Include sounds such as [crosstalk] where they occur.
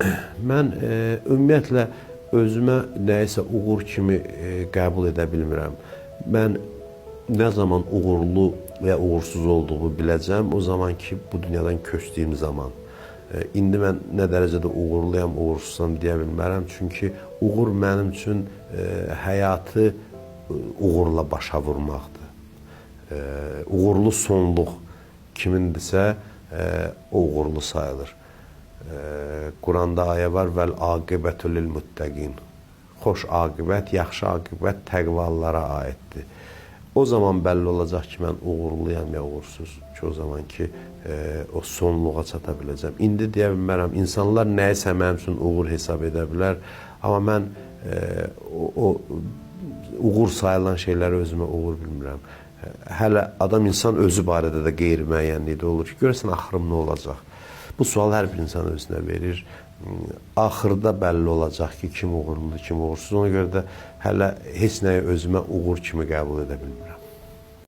[clears throat] Mən e, ümumiyyətlə özümə nəyisə uğur kimi e, qəbul edə bilmirəm. Mən nə zaman uğurlu və ya uğursuz olduğumu biləcəm, o zaman ki, bu dünyadan köçdüyüm zaman. E, indi mən nə dərəcədə uğurluyam, uğursuzam deyə bilmərəm, çünki uğur mənim üçün e, həyatı e, uğurla başa vurmaqdır. E, uğurlu sonluq kimindirsə, e, o uğurlu sayılır. Quranda ayə var vəl aqibətü lil muttəqin. Xoş aqibət, yaxşı aqibət təqvalılara aiddir. O zaman bəlli olacaq ki, mən uğurluyam ya uğursuz ki, o zaman ki, e, o sonluğa çata biləcəm. İndi deyə bilmərəm, insanlar nəyisə mənim üçün uğur hesab edə bilər, amma mən e, o, o uğur sayılan şeyləri özümə uğur bilmirəm. Hələ adam insan özü barədə də qeyri-müəyyənlikdə olur ki, görəsən axırım nə olacaq? Bu sual hər bir insan özünə verir. Axırda bəlli olacaq ki, kim uğurludur, kim uğursuz. Ona görə də hələ heç nəyi özümə uğur kimi qəbul edə bilmirəm.